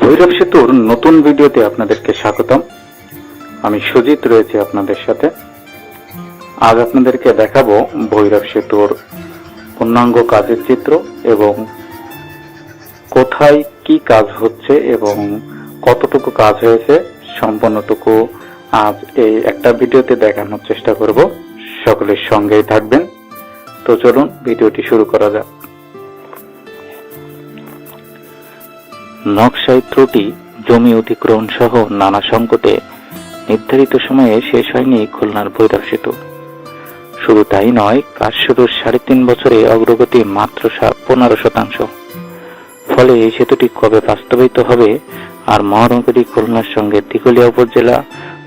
ভৈরব সেতুর নতুন ভিডিওতে আপনাদেরকে স্বাগতম। আমি সুজিত রয়েছে আপনাদের সাথে। আজ আপনাদেরকে দেখাবো ভৈরব সেতুর পূর্ণাঙ্গ কাজের চিত্র এবং কোথায় কি কাজ হচ্ছে এবং কতটুকু কাজ হয়েছে সম্পূর্ণটুকু আজ এই একটা ভিডিওতে দেখানোর চেষ্টা করব। সকলের সঙ্গেই থাকবেন। তো চলুন, ভিডিওটি শুরু করা যাক। নকশায় ত্রুটি, জমি অধিগ্রহণ সহ নানা সংকটে নির্ধারিত সময়ে শেষ হয়নি খুলনার ভৈরব সেতু শুধু তাই নয় কাজ শুরুর সাড়ে তিন বছরে অগ্রগতি মাত্র পনেরো শতাংশ। ফলে এই সেতুটি কবে বাস্তবায়িত হবে আর মহানগরী খুলনার সঙ্গে দিঘলিয়া উপজেলা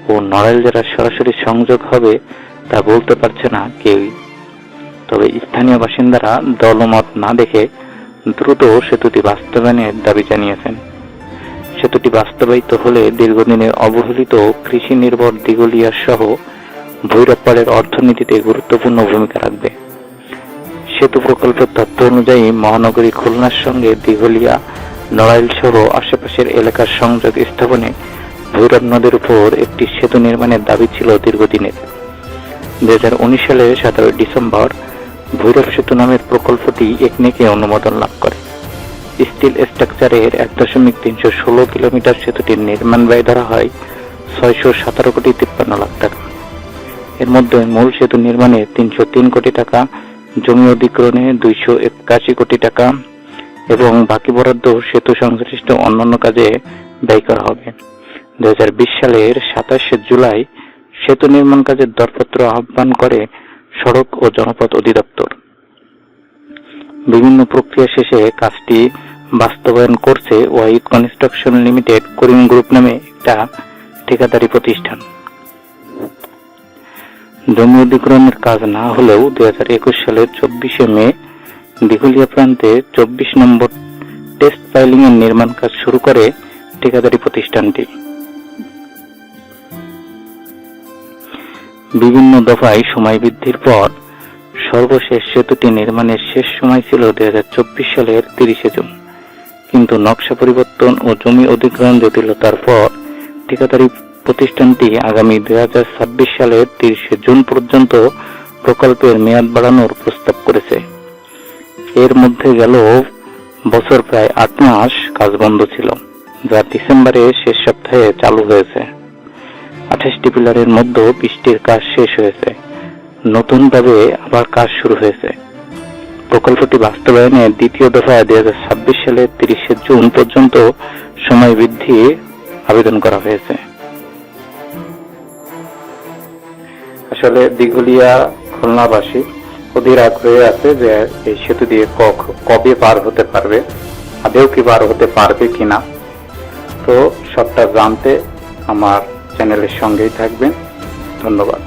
ও নড়াইল জেলার সরাসরি সংযোগ হবে তা বলতে পারছে না কেউই। তবে স্থানীয় বাসিন্দারা দলমত না দেখে দ্রুত সেতুটি বাস্তবায়নের দাবি জানিয়েছেন। সেতুটি বাস্তবায়িত হলে দীর্ঘদিনের অবহেলিত কৃষি নির্ভর দিগলিয়া সহ ভৈরবপাড়ের অর্থনীতিতে গুরুত্বপূর্ণ ভূমিকা রাখবে। সেতু প্রকল্পের তথ্য অনুযায়ী মহানগরী খুলনার সঙ্গে দিঘলিয়া, নড়াইল সহ আশেপাশের এলাকার সংযোগ স্থাপনে ভৈরব নদীর উপর একটি সেতু নির্মাণের দাবি ছিল দীর্ঘদিনের। দুই হাজার উনিশ সালের সতেরোই ডিসেম্বর ভৈরব সেতু নামের প্রকল্পটি একনেকে অনুমোদন লাভ করে। স্টিল স্ট্রাকচারের এক দশমিক তিনশো ষোলো কিলোমিটার সেতুটির নির্মাণ ব্যয় ধরা হয় ছয়শো সতেরো কোটি তিপ্পান্ন লাখ টাকা। এর মধ্যে মূল সেতু নির্মাণে তিনশো তিন কোটি টাকা, জমি অধিগ্রহণে দুইশো একাশি কোটি টাকা এবং বাকি বরাদ্দ সেতু সংশ্লিষ্ট অন্যান্য কাজে ব্যয় করা হবে। দুই হাজার বিশ সালের সাতাশে জুলাই সেতু নির্মাণ কাজের দরপত্র আহ্বান করে সড়ক ও জনপথ অধিদপ্তর। বিভিন্ন প্রক্রিয়া শেষে কাজটি বাস্তবায়ন করছে Wahid construction limited Karim group নামে একটা ঠিকাদারি প্রতিষ্ঠান। জমি অধিগ্রহণের কাজ না হলেও দুই হাজার একুশ সালের চব্বিশে মে দিঘলিয়া প্রান্তে চব্বিশ নম্বর টেস্ট পাইলিং এর নির্মাণ কাজ শুরু করে ঠিকাদারি প্রতিষ্ঠানটি। বিভিন্ন দফায় সময় বৃদ্ধির পর সর্বশেষ সেতুটি নির্মাণের শেষ সময় ছিল দুই হাজার চব্বিশ সালের তিরিশে জুন। কিন্তু নকশা পরিবর্তন ও জমি অধিগ্রহণ জটিলতার পর ঠিকাদারি প্রতিষ্ঠানটি আগামী দুই হাজার ছাব্বিশ সালের তিরিশে জুন পর্যন্ত প্রকল্পের মেয়াদ বাড়ানোর প্রস্তাব করেছে। এর মধ্যে গেল বছর প্রায় আট মাস কাজ বন্ধ ছিল, যা ডিসেম্বরে শেষ সপ্তাহে চালু হয়েছে। আঠাশটি পিলারের মধ্যে বৃষ্টির কাজ শেষ হয়েছে। নতুনভাবে আবার কাজ শুরু হয়েছে। প্রকল্পটি বাস্তবায়নে দ্বিতীয় দফায় দুই হাজার ছাব্বিশ সালের তিরিশে জুন পর্যন্ত সময় বৃদ্ধি আবেদন করা হয়েছে। আসলে দিঘলিয়া খুলনাবাসী অধীর আগ্রহে আছে যে এই সেতু দিয়ে ক- কবে পার হতে পারবে, আদেও কি পার হতে পারবে কিনা। তো সবটা জানতে আমার চ্যানেলের সঙ্গেই থাকবেন। ধন্যবাদ।